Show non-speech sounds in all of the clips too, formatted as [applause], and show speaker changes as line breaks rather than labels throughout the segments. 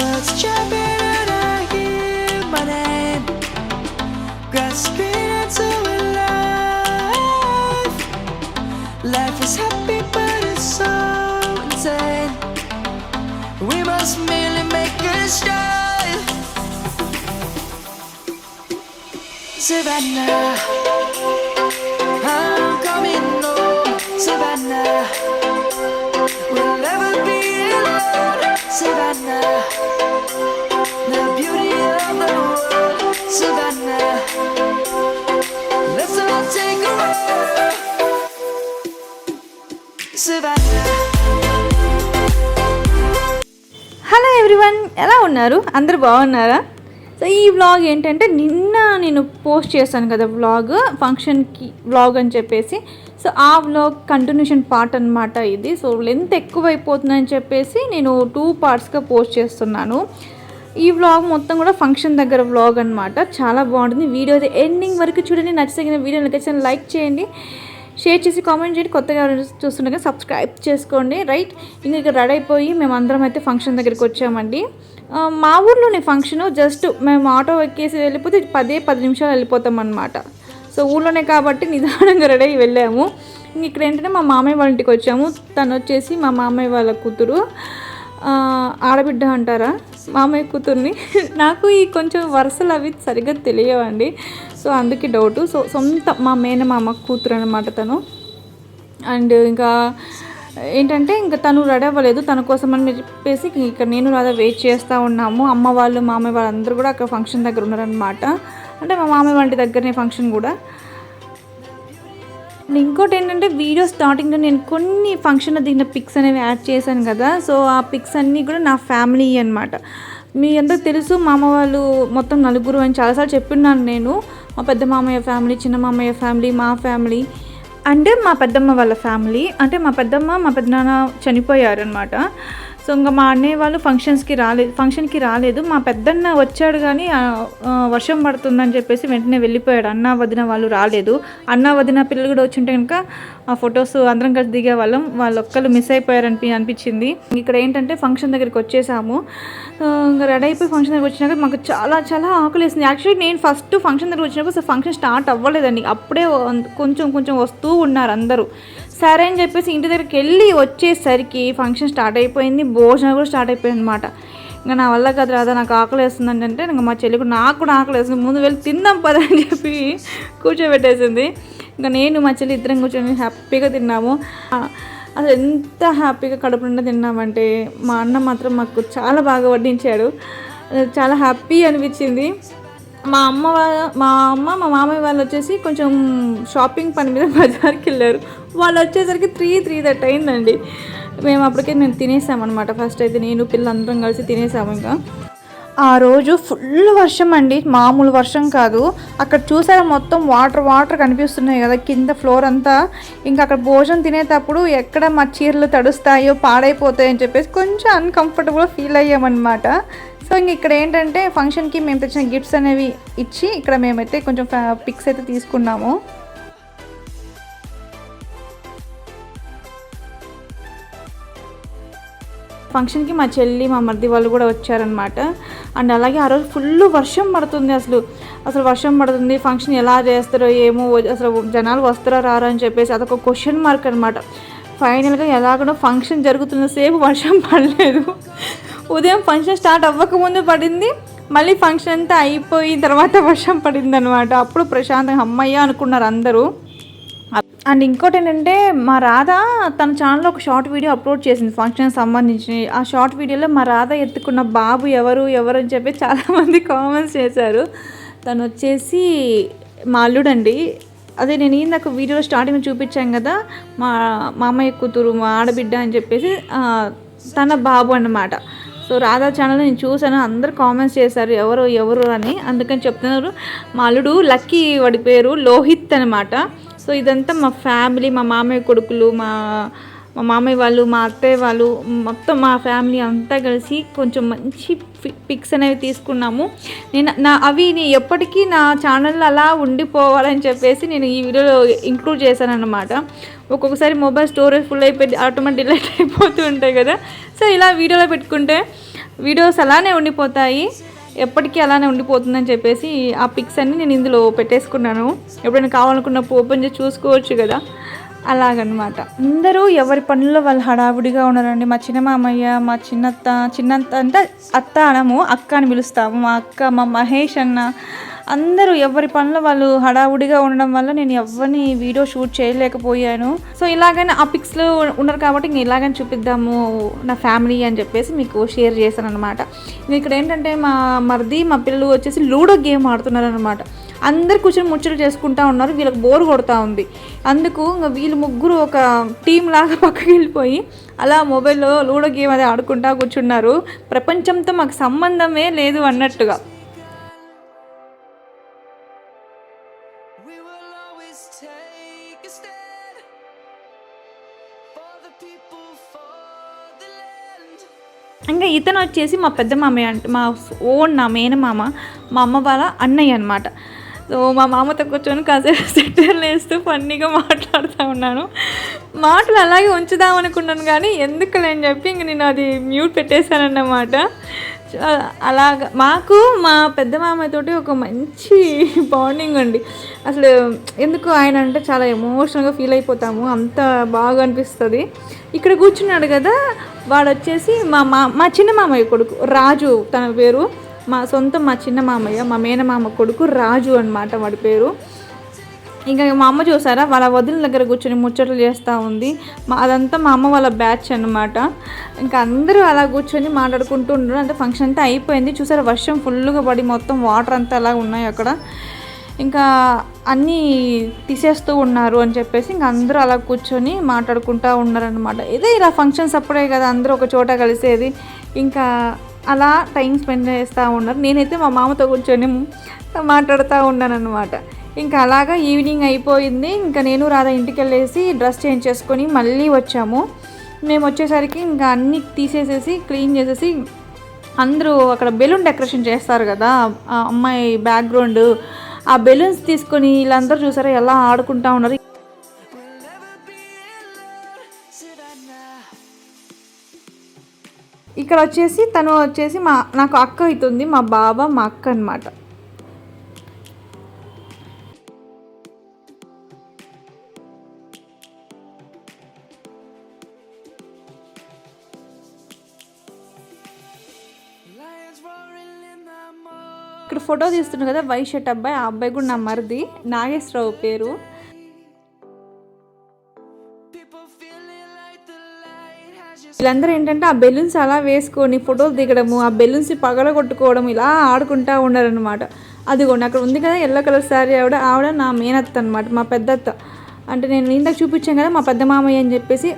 Birds chirping and I hear my name. Grasping into life. Life is happy, but it's so insane. We must merely make a start. Savannah,
ఉన్నారు అందరు బాగున్నారా? So ఈ vlog ఏంటంటే నిన్న నేను post చేశాను కదా వ్లాగ్ ఫంక్షన్కి వ్లాగ్ అని చెప్పేసి. సో ఆ వ్లాగ్ కంటిన్యూషన్ పార్ట్ అనమాట ఇది. సో లెంత్ ఎక్కువైపోతుందని చెప్పేసి నేను టూ పార్ట్స్గా పోస్ట్ చేస్తున్నాను. ఈ వ్లాగ్ మొత్తం కూడా ఫంక్షన్ దగ్గర వ్లాగ్ అనమాట చాలా బాగుంటుంది. వీడియో ఎండింగ్ వరకు చూడండి. నచ్చగిన వీడియో నచ్చిన లైక్ చేయండి. షేర్ చేసి కామెంట్ చేయండి. కొత్తగా చూస్తుండగా సబ్స్క్రైబ్ చేసుకోండి. రైట్? ఇంకా ఇక్కడ రెడీ అయిపోయి మేము అందరం అయితే ఫంక్షన్ దగ్గరికి వచ్చామండి. మా ఊర్లోనే ఫంక్షన్ జస్ట్ మేము ఆటో ఎక్కేసి వెళ్ళిపోతే పదే పది నిమిషాలు వెళ్ళిపోతాం అనమాట సో ఊళ్ళోనే కాబట్టి నిదానంగా రెడీ అయ్యి వెళ్ళాము. ఇంక ఇక్కడ ఏంటంటే మా మామయ్య వాళ్ళ ఇంటికి వచ్చాము. తను వచ్చేసి మా మామయ్య వాళ్ళ కూతురు. ఆడబిడ్డ అంటారా? మామయ్య కూతుర్ని. నాకు ఈ కొంచెం వరుసలు అవి సరిగ్గా తెలియవండి. సో అందుకే డౌటు. సో సొంత మా మేనమామ కూతురు అనమాట తను. అండ్ ఇంకా ఏంటంటే ఇంకా తను రెడీ అవ్వలేదు. తన కోసం అని చెప్పేసి ఇక్కడ నేను రాదా వెయిట్ చేస్తూ ఉన్నాము. అమ్మ వాళ్ళు మామయ్య వాళ్ళందరూ కూడా అక్కడ ఫంక్షన్ దగ్గర ఉన్నారనమాట అంటే మా మామయ్య వాళ్ళ దగ్గరనే ఫంక్షన్ కూడా. ఇంకోటి ఏంటంటే వీడియో స్టార్టింగ్లో నేను కొన్ని ఫంక్షన్లో దిగిన పిక్స్ అనేవి యాడ్ చేశాను కదా సో ఆ పిక్స్ అన్నీ కూడా నా ఫ్యామిలీ అనమాట మీ అందరికి తెలుసు మామ వాళ్ళు మొత్తం నలుగురు అని చాలాసార్లు చెప్పున్నాను నేను. మా పెద్ద మామయ్య ఫ్యామిలీ చిన్న మామయ్య ఫ్యామిలీ మా ఫ్యామిలీ అంటే మా పెద్దమ్మ వాళ్ళ ఫ్యామిలీ అంటే మా పెద్దమ్మ మా పెద్దనాన్న చనిపోయారు అనమాట సో ఇంకా మా అన్నయ్య వాళ్ళు ఫంక్షన్స్కి రాలేదు ఫంక్షన్కి రాలేదు. మా పెద్దన్న వచ్చాడు కానీ వర్షం పడుతుందని చెప్పేసి వెంటనే వెళ్ళిపోయాడు. అన్న వదిన వాళ్ళు రాలేదు. అన్న వదిన పిల్లలు కూడా వచ్చింటే కనుక ఆ ఫొటోస్ అందరం కలిసి దిగే వాళ్ళం. వాళ్ళు ఒక్కళ్ళు మిస్ అయిపోయారని అనిపించింది. ఇక్కడ ఏంటంటే ఫంక్షన్ దగ్గరికి వచ్చేసాము. ఇంకా రెడీ అయిపోయి ఫంక్షన్ దగ్గరికి వచ్చినాక మాకు చాలా చాలా ఆకలి వేసింది యాక్చువల్లీ నేను ఫస్ట్ ఫంక్షన్ దగ్గర వచ్చినప్పుడు ఫంక్షన్ స్టార్ట్ అవ్వలేదండి. అప్పుడే కొంచెం కొంచెం వస్తూ ఉన్నారు అందరూ. సరే అని చెప్పేసి ఇంటి దగ్గరికి వెళ్ళి వచ్చేసరికి ఫంక్షన్ స్టార్ట్ అయిపోయింది భోజనం కూడా స్టార్ట్ అయిపోయింది అనమాట ఇంకా నా వల్ల కదా రాదా నాకు ఆకలి వేస్తుంది అంటే ఇంకా మా చెల్లి కూడా నాకు కూడా ఆకలి వేస్తుంది ముందు వెళ్ళి తిందాం పద అని చెప్పి కూర్చోబెట్టేసింది. ఇంకా నేను మా చెల్లి ఇద్దరం కూర్చొని హ్యాపీగా తిన్నాము. అసలు ఎంత హ్యాపీగా కడుపు నిండా తిన్నామంటే మా అన్న మాత్రం మాకు చాలా బాగా వడ్డించాడు. అది చాలా హ్యాపీ అనిపించింది. మా అమ్మ వాళ్ళ మా అమ్మ మా మామయ్య వాళ్ళు వచ్చేసి కొంచెం షాపింగ్ పని మీద బజార్కి వెళ్ళారు. వాళ్ళు వచ్చేసరికి త్రీ త్రీ దట్ అయిందండి. మేము అప్పటికే మేము తినేసామన్నమాట ఫస్ట్ అయితే నేను పిల్లలందరం కలిసి తినేసాము ఇంకా. ఆ రోజు ఫుల్ వర్షం అండి. మామూలు వర్షం కాదు. అక్కడ చూసారా మొత్తం వాటర్ వాటర్ కనిపిస్తున్నాయి కదా కింద ఫ్లోర్ అంతా. ఇంకా అక్కడ భోజనం తినేటప్పుడు ఎక్కడ మా చీరలు తడుస్తాయో పాడైపోతాయో అని చెప్పేసి కొంచెం అన్కంఫర్టబుల్ ఫీల్ అయ్యామన్నమాట. సో ఇంక ఇక్కడ ఏంటంటే ఫంక్షన్కి మేము తెచ్చిన గిఫ్ట్స్ అనేవి ఇచ్చి ఇక్కడ మేమైతే కొంచెం పిక్స్ అయితే తీసుకున్నాము. ఫంక్షన్కి మా చెల్లి మా మరిది వాళ్ళు కూడా వచ్చారనమాట అండ్ అలాగే ఆ రోజు ఫుల్ వర్షం పడుతుంది అసలు. అసలు వర్షం పడుతుంది ఫంక్షన్ ఎలా చేస్తారో ఏమో అసలు జనాలు వస్తారో రారో అని చెప్పేసి అదొక క్వశ్చన్ మార్క్ అనమాట ఫైనల్గా ఎలాగనో ఫంక్షన్ జరుగుతున్న సేపు వర్షం పడలేదు. ఉదయం ఫంక్షన్ స్టార్ట్ అవ్వకముందు పడింది. మళ్ళీ ఫంక్షన్ అంతా అయిపోయిన తర్వాత వర్షం పడింది అనమాట అప్పుడు ప్రశాంతంగా అమ్మయ్య అనుకున్నారు అందరూ. అండ్ ఇంకోటి ఏంటంటే మా రాధ తన ఛానల్లో ఒక షార్ట్ వీడియో అప్లోడ్ చేసింది ఫంక్షన్కి సంబంధించి. ఆ షార్ట్ వీడియోలో మా రాధ ఎత్తుకున్న బాబు ఎవరు ఎవరు అని చెప్పి చాలామంది కామెంట్స్ చేశారు. తను వచ్చేసి మా అల్లుడండి. అదే నేను ఇందాక వీడియోలో స్టార్టింగ్ చూపించాను కదా మా మామయ్య కూతురు మా ఆడబిడ్డ అని చెప్పేసి తన బాబు అన్నమాట. సో రాధా ఛానల్ నేను చూశాను అందరు కామెంట్స్ చేశారు ఎవరు ఎవరు అని. అందుకని చెప్తున్నారు మా అల్లుడు లక్కీ వాడి పేరు లోహిత్ అనమాట. సో ఇదంతా మా ఫ్యామిలీ మా మామయ్య కొడుకులు మా మా మామయ్య వాళ్ళు మా అత్తయ్య వాళ్ళు మొత్తం మా ఫ్యామిలీ అంతా కలిసి కొంచెం మంచి పిక్స్ అనేవి తీసుకున్నాము. నేను నా అవి నేను ఎప్పటికీ నా ఛానల్లో అలా ఉండిపోవాలని చెప్పేసి నేను ఈ వీడియోలో ఇంక్లూడ్ చేశాను అనమాట ఒక్కొక్కసారి మొబైల్ స్టోరేజ్ ఫుల్ అయిపోయి ఆటోమేటిక్ డిలీట్ అయిపోతూ ఉంటాయి కదా. సో ఇలా వీడియోలో పెట్టుకుంటే వీడియోస్ అలానే ఉండిపోతాయి. ఎప్పటికీ అలానే ఉండిపోతుందని చెప్పేసి ఆ పిక్స్ అన్ని నేను ఇందులో పెట్టేసుకున్నాను. ఎప్పుడైనా కావాలనుకున్నప్పుడు ఓపెన్ చేసి చూసుకోవచ్చు కదా. అలాగనమాట. అందరూ ఎవరి పనుల్లో వాళ్ళు హడావుడిగా ఉన్నారండి. మా చిన్న మామయ్య మా చిన్నత్త చిన్నత్త అంటే అత్త అనము అక్క అని పిలుస్తాము. మా అక్క మా మహేష్ అన్న అందరూ ఎవరి పనులు వాళ్ళు హడావుడిగా ఉండడం వల్ల నేను ఎవరిని వీడియో షూట్ చేయలేకపోయాను. సో ఇలాగైనా ఆ పిక్స్లో ఉన్నారు కాబట్టి ఇంక ఇలాగని చూపిద్దాము నా ఫ్యామిలీ అని చెప్పేసి మీకు షేర్ చేశాను అనమాట ఇక్కడ ఏంటంటే మా మరిది మా పిల్లలు వచ్చేసి లూడో గేమ్ ఆడుతున్నారు అనమాట అందరు కూర్చొని ముచ్చట్లు చేసుకుంటా ఉన్నారు వీళ్ళకి బోర్ కొడతా ఉంది. అందుకు ఇంకా వీళ్ళు ముగ్గురు ఒక టీం లాగా [laughs] పక్కకి వెళ్ళిపోయి అలా మొబైల్లో లూడో గేమ్ అది ఆడుకుంటా కూర్చున్నారు. ప్రపంచంతో మాకు సంబంధమే లేదు అన్నట్టుగా. ఇంకా ఇతను వచ్చేసి మా పెద్ద మామయ్య అంటే మా ఓన్ నా మేనమామ మా అమ్మ వాళ్ళ అన్నయ్య అనమాట సో మా మామతో కూర్చొని కాసేపు [laughs] సెట్టర్లు వేస్తూ ఫన్నీగా మాట్లాడుతూ ఉన్నాను. మాటలు అలాగే ఉంచుదాం అనుకున్నాను కానీ ఎందుకు అని చెప్పి ఇంక నేను అది మ్యూట్ పెట్టేశానన్నమాట. అలాగ మాకు మా పెద్ద మామయ్యతోటి ఒక మంచి బాండింగ్ అండి. అసలు ఎందుకు ఆయన అంటే చాలా ఎమోషనల్గా ఫీల్ అయిపోతాము అంత బాగా అనిపిస్తుంది. ఇక్కడ కూర్చున్నాడు కదా వాడు వచ్చేసి మా మా మా చిన్న మామయ్య కొడుకు రాజు తన పేరు. మా సొంతం మా చిన్న మామయ్య మా మేనమామ కొడుకు రాజు అనమాట వాడి పేరు. ఇంకా మా అమ్మ చూసారా వాళ్ళ వదిన దగ్గర కూర్చొని ముచ్చట్లు చేస్తూ ఉంది. మా అదంతా మా అమ్మ వాళ్ళ బ్యాచ్ అనమాట ఇంకా అందరూ అలా కూర్చొని మాట్లాడుకుంటూ ఉండరు అంటే ఫంక్షన్ అంతా అయిపోయింది. చూసారా వర్షం ఫుల్గా పడి మొత్తం వాటర్ అంతా అలా ఉన్నాయి అక్కడ. ఇంకా అన్నీ తీసేస్తూ ఉన్నారు అని చెప్పేసి ఇంకా అందరూ అలా కూర్చొని మాట్లాడుకుంటూ ఉన్నారనమాట ఇదే ఇలా ఫంక్షన్స్ అప్పుడే కదా అందరూ ఒక చోట కలిసేది. ఇంకా అలా టైం స్పెండ్ చేస్తూ ఉన్నారు. నేనైతే మా మామతో కూర్చొని మాట్లాడుతూ ఉన్నాను అనమాట ఇంకా అలాగా ఈవినింగ్ అయిపోయింది. ఇంకా నేను రాధా ఇంటికి వెళ్ళేసి డ్రెస్ చేంజ్ చేసుకొని మళ్ళీ వచ్చాము. మేము వచ్చేసరికి ఇంకా అన్నీ తీసేసేసి క్లీన్ చేసేసి అందరూ అక్కడ బెలూన్ డెకరేషన్ చేస్తారు కదా. ఆ అమ్మాయి బ్యాక్గ్రౌండ్ ఆ బెలూన్స్ తీసుకొని వీళ్ళందరూ చూసారా ఎలా ఆడుకుంటా ఉన్నారు. ఇక్కడ వచ్చేసి తను వచ్చేసి మా నాకు అక్క అవుతుంది మా బావ మా అక్క అనమాట ఇక్కడ ఫోటో తీస్తున్నాడు కదా వైట్ షర్ట్ అబ్బాయి ఆ అబ్బాయి కూడా నా మరిది. నాగేశ్వరరావు పేరు. వీళ్ళందరూ ఏంటంటే ఆ బెలూన్స్ అలా వేసుకొని ఫోటోలు దిగడము ఆ బెలూన్స్ పగలగొట్టుకోవడం ఇలా ఆడుకుంటా ఉన్నారనమాట అదిగోండి అక్కడ ఉంది కదా ఎల్లో కలర్ శారీ ఆవిడ ఆవిడ నా మేనత్త అనమాట మా పెద్దత్త. అంటే నేను ఇందాక చూపించాను కదా మా పెద్ద మామయ్య అని చెప్పేసి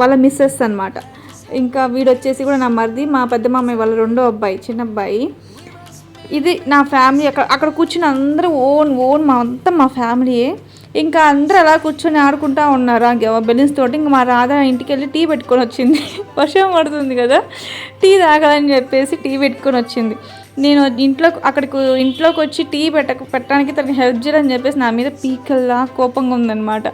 వాళ్ళ మిస్సెస్ అనమాట ఇంకా వీడు వచ్చేసి కూడా నా మరిది మా పెద్ద మామయ్య వాళ్ళ రెండో అబ్బాయి చిన్న అబ్బాయి. ఇది నా ఫ్యామిలీ అక్కడ అక్కడ కూర్చుని అందరూ ఓన్ ఓన్ మా అంతా మా ఫ్యామిలీయే. ఇంకా అందరూ అలా కూర్చొని ఆడుకుంటా ఉన్నారు. ఆ బెలూన్స్ తోటి ఇంకా మా రాధ ఇంటికి వెళ్ళి టీ పెట్టుకొని వచ్చింది. [laughs] వర్షం పడుతుంది కదా. టీ తాగాలని చెప్పేసి టీ పెట్టుకొని వచ్చింది. నేను ఇంట్లో అక్కడికి ఇంట్లోకి వచ్చి టీ పెట్టక పెట్టడానికి తనకి హెల్ప్ చేయాలని చెప్పేసి నా మీద పీకల్లా కోపంగా ఉందన్నమాట.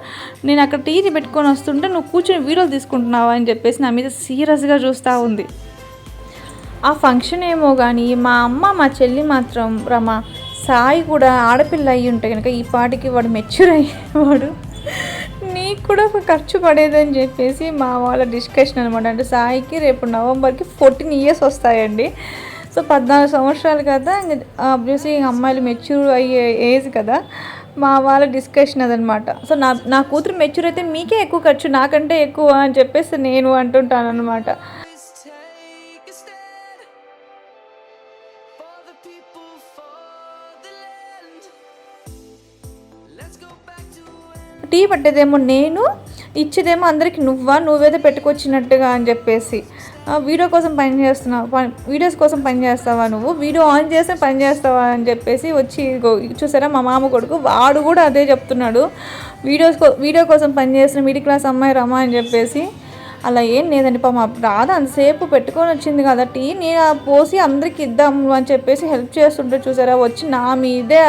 నేను అక్కడ టీని పెట్టుకొని వస్తుంటే నువ్వు కూర్చొని వీడియోలు తీసుకుంటున్నావా అని చెప్పేసి నా మీద సీరియస్గా చూస్తూ ఉంది. ఆ ఫంక్షన్ ఏమో కానీ మా అమ్మ మా చెల్లి మాత్రం రమా సాయి కూడా ఆడపిల్ల అయ్యి ఉంటే కనుక ఈ పాటికి వాడు మెచ్యూర్ అయ్యేవాడు నీకు కూడా ఒక ఖర్చు పడేదని చెప్పేసి మా వాళ్ళ డిస్కషన్ అనమాట అంటే సాయికి రేపు నవంబర్కి ఫోర్టీన్ ఇయర్స్ వస్తాయండి. సో పద్నాలుగు సంవత్సరాలు కదా ఆబ్వియస్లీ అమ్మాయిలు మెచ్యూర్ అయ్యే ఏజ్ కదా. మా వాళ్ళ డిస్కషన్ అదనమాట సో నా నా కూతురు మెచ్యూర్ అయితే మీకే ఎక్కువ ఖర్చు నాకంటే ఎక్కువ అని చెప్పేసి నేను అంటుంటాను అనమాట టీ పట్టేదేమో నేను ఇచ్చేదేమో అందరికి నువ్వా నువ్వేదో పెట్టుకొచ్చినట్టుగా అని చెప్పేసి. ఆ, వీడియో కోసం పని చేస్తున్నావు పని వీడియోస్ కోసం పని చేస్తావా నువ్వు? వీడియో ఆన్ చేస్తే పని చేస్తావా అని చెప్పేసి వచ్చి చూసారా మా మామ కొడుకు? వాడు కూడా అదే చెప్తున్నాడు. వీడియోస్ కో వీడియో కోసం పని చేస్తున్న మిడిల్ క్లాస్ అమ్మాయి రమ్మా అని చెప్పేసి. అలా ఏం లేదండి. పా మా రాధ అంతసేపు పెట్టుకొని వచ్చింది కదా టీ నేను పోసి అందరికి ఇద్దాము అని చెప్పేసి హెల్ప్ చేస్తుంటే చూసారా వచ్చి నా మీదే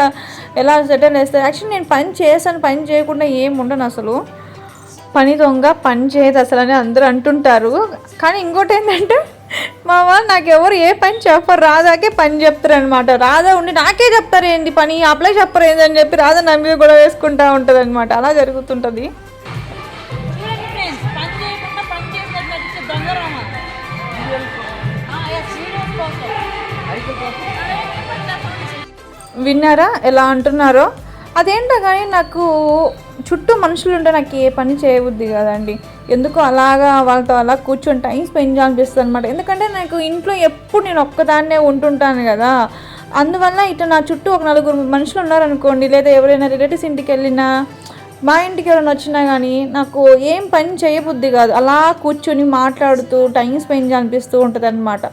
ఎలా సెటిల్ వేస్తారు యాక్చువల్లీ నేను పని చేశాను పని చేయకుండా ఏం ఉండను అసలు. పని దొంగ పని చేయదు అసలు అని అందరూ అంటుంటారు. కానీ ఇంకోటి ఏంటంటే మా వాళ్ళు నాకు ఏ పని చెప్పరు రాధాకే పని చెప్తారు అనమాట రాధా ఉండి నాకే చెప్తారు ఏంటి పని అప్లై చెప్పరు ఏంటని చెప్పి రాధా నా మీద కూడా వేసుకుంటా ఉంటుంది అనమాట అలా జరుగుతుంటుంది. విన్నారా? ఎలా అంటున్నారో? అదేంటో కానీ నాకు చుట్టూ మనుషులు ఉంటే నాకు ఏ పని చేయబుద్ది కదండి. ఎందుకు అలాగా వాళ్ళతో అలా కూర్చొని టైం స్పెండ్ చేయాలనిపిస్తుంది అనమాట ఎందుకంటే నాకు ఇంట్లో ఎప్పుడు నేను ఒక్కదాన్నే ఉంటుంటాను కదా. అందువల్ల ఇటు నా చుట్టూ ఒక నలుగురు మనుషులు ఉన్నారనుకోండి లేదా ఎవరైనా రిలేటివ్స్ ఇంటికి వెళ్ళినా మా ఇంటికి ఎవరైనా వచ్చినా కానీ నాకు ఏం పని చేయబుద్ది కాదు. అలా కూర్చొని మాట్లాడుతూ టైం స్పెండ్ చేయాలనిపిస్తూ ఉంటుంది అనమాట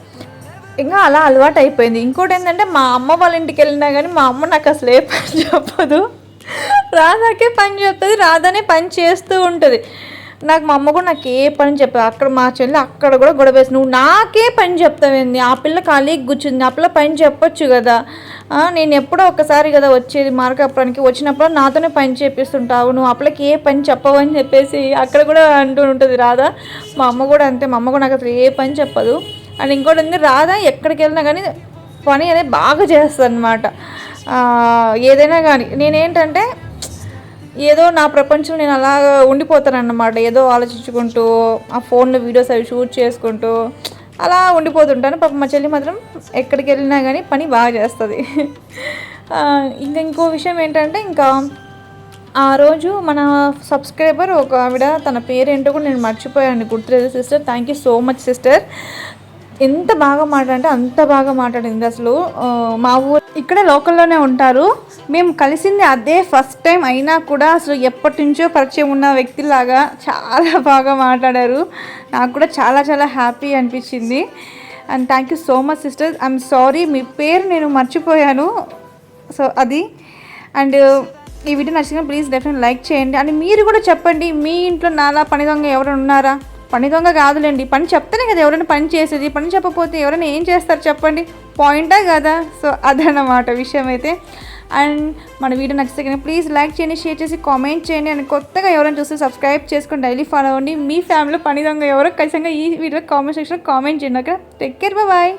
ఇంకా అలా అలవాటు అయిపోయింది ఇంకోటి ఏంటంటే మా అమ్మ వాళ్ళ ఇంటికి వెళ్ళినా కానీ మా అమ్మ నాకు అసలు ఏ పని [laughs] చెప్పదు. రాధాకే పని చెప్తుంది రాధానే పని చేస్తూ ఉంటుంది. నాకు మా అమ్మ కూడా నాకు ఏ పని చెప్పదు. అక్కడ మా చెల్లి అక్కడ కూడా గొడవ వేసి నువ్వు నాకే పని చెప్తావేంది? ఆ పిల్ల ఖాళీకి కూర్చుంది. ఆ పిల్ల పని చెప్పొచ్చు కదా. నేను ఎప్పుడో ఒకసారి కదా వచ్చేది మార్కాపురానికి. వచ్చినప్పుడు నాతోనే పని చేపిస్తుంటావు. నువ్వు ఆ పిల్లకి ఏ పని చెప్పవని చెప్పేసి అక్కడ కూడా అంటూ ఉంటుంది రాధా. మా అమ్మ కూడా అంతే. మా అమ్మ కూడా నాకు అసలు ఏ పని చెప్పదు. అండ్ ఇంకోటి ఉంది రాధా ఎక్కడికి వెళ్ళినా కానీ పని అనేది బాగా చేస్తుంది అనమాట ఏదైనా కానీ నేనేంటంటే ఏదో నా ప్రపంచంలో నేను అలా ఉండిపోతానన్నమాట. ఏదో ఆలోచించుకుంటూ ఆ ఫోన్లో వీడియోస్ అవి షూట్ చేసుకుంటూ అలా ఉండిపోతుంటాను. పాప మా చెల్లి మాత్రం ఎక్కడికి వెళ్ళినా కానీ పని బాగా చేస్తుంది. ఇంకా ఇంకో విషయం ఏంటంటే ఇంకా ఆ రోజు మన సబ్స్క్రైబర్ ఒక ఆవిడ తన పేరేంటో కూడా నేను మర్చిపోయాను. గుర్తులేదు sister. Thank you so much sister ఎంత బాగా మాట్లాడంటే అంత బాగా మాట్లాడింది అసలు. మా ఊరు ఇక్కడే లోకల్లోనే ఉంటారు. మేము కలిసింది అదే ఫస్ట్ టైం అయినా కూడా అసలు ఎప్పటి నుంచో పరిచయం ఉన్న వ్యక్తిలాగా చాలా [laughs] బాగా మాట్లాడారు. నాకు కూడా చాలా చాలా హ్యాపీ అనిపించింది. And thank you so much sister I'm sorry మీ పేరు నేను మర్చిపోయాను. సో అది. అండ్ ఈ వీడియో నచ్చిన ప్లీజ్ డెఫినెట్ లైక్ చేయండి. అండ్ మీరు కూడా చెప్పండి మీ ఇంట్లో నాలా పని దొంగ ఎవరైనా ఉన్నారా? పని దొంగ కాదులేండి. పని చెప్తేనే కదా ఎవరైనా పని చేసేది. పని చెప్పకపోతే ఎవరైనా ఏం చేస్తారు చెప్పండి. పాయింటా కదా. సో అదన్నమాట విషయం అయితే. అండ్ మన వీడియో నచ్చితే కానీ ప్లీజ్ లైక్ చేయండి షేర్ చేసి కామెంట్ చేయండి. అండ్ కొత్తగా ఎవరైనా చూస్తే సబ్స్క్రైబ్ చేసుకొని డైలీ ఫాలో అవ్వండి. మీ ఫ్యామిలీలో పని దొంగ ఎవరో ఖచ్చితంగా ఈ వీడియో కామెంట్ సెక్షన్లో కామెంట్ చేయండి. Okay take care bye